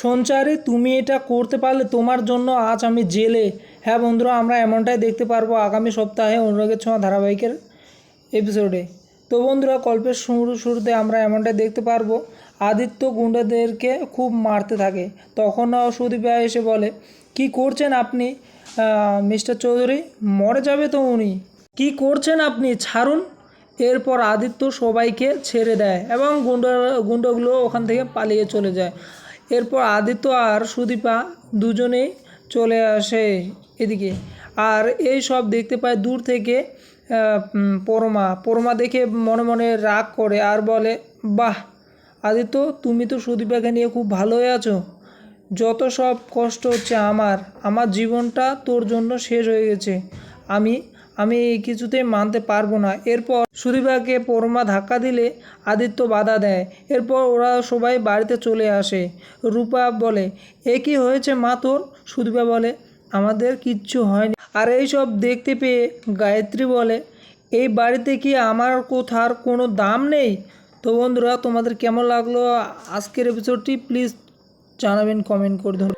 সঞ্চারী তুমি এটা করতে পারলে তোমার জন্য আজ আমি জেলে। হ্যাঁ বন্ধুরা, আমরা এমনটাই দেখতে পারব আগামী সপ্তাহে অনুরাগের ছোঁয়া ধারাবাহিকের এপিসোডে তো বন্ধুরা, গল্পের শুরু শুরুতে আমরা এমনটাই দেখতে পারব, আদিত্য গুন্ডাদেরকে খুব মারতে থাকে। তখন সুদীপ এসে বলে, কি করছেন আপনি? মিস্টার চৌধুরী, মরে যাবে তো উনি। কি করছেন আপনি? ছাড়ুন। এরপর আদিত্য সবাইকে ছেড়ে দেয় এবং গুন্ডা, গুন্ডাগুলো ওখান থেকে পালিয়ে চলে যায়। এরপর আদিত্য আর সুদীপা দুজনেই চলে আসে এদিকে। আর এই সব দেখতে পায় দূর থেকে পরমা। পরমা দেখে মনে মনে রাগ করে আর বলে, বাহ, আদিত্য, তুমি তো সুদীপাকে নিয়ে খুব ভালোই আছো। যত সব কষ্ট হচ্ছে আমার আমার জীবনটা তোর জন্য শেষ হয়ে গেছে। আমি আমি কিছুতেই মানতে পারব না। এরপর সুদীপাকে পরমা ধাক্কা দিলে আদিত্য বাধা দেয়। এরপর ওরা সবাই বাড়িতে চলে আসে। রূপা বলে, এ কি হয়েছে মা তোর? সুদীপা বলে, আমাদের কিচ্ছু হয়নি। আর এই সব দেখতে পেয়ে গায়ত্রী বলে, এই বাড়িতে কি আমার কোথার কোনো দাম নেই? তো বন্ধুরা, তোমাদের কেমন লাগল আজকের এপিসোডটি প্লিজ জানাবেন কমেন্ট করে ধর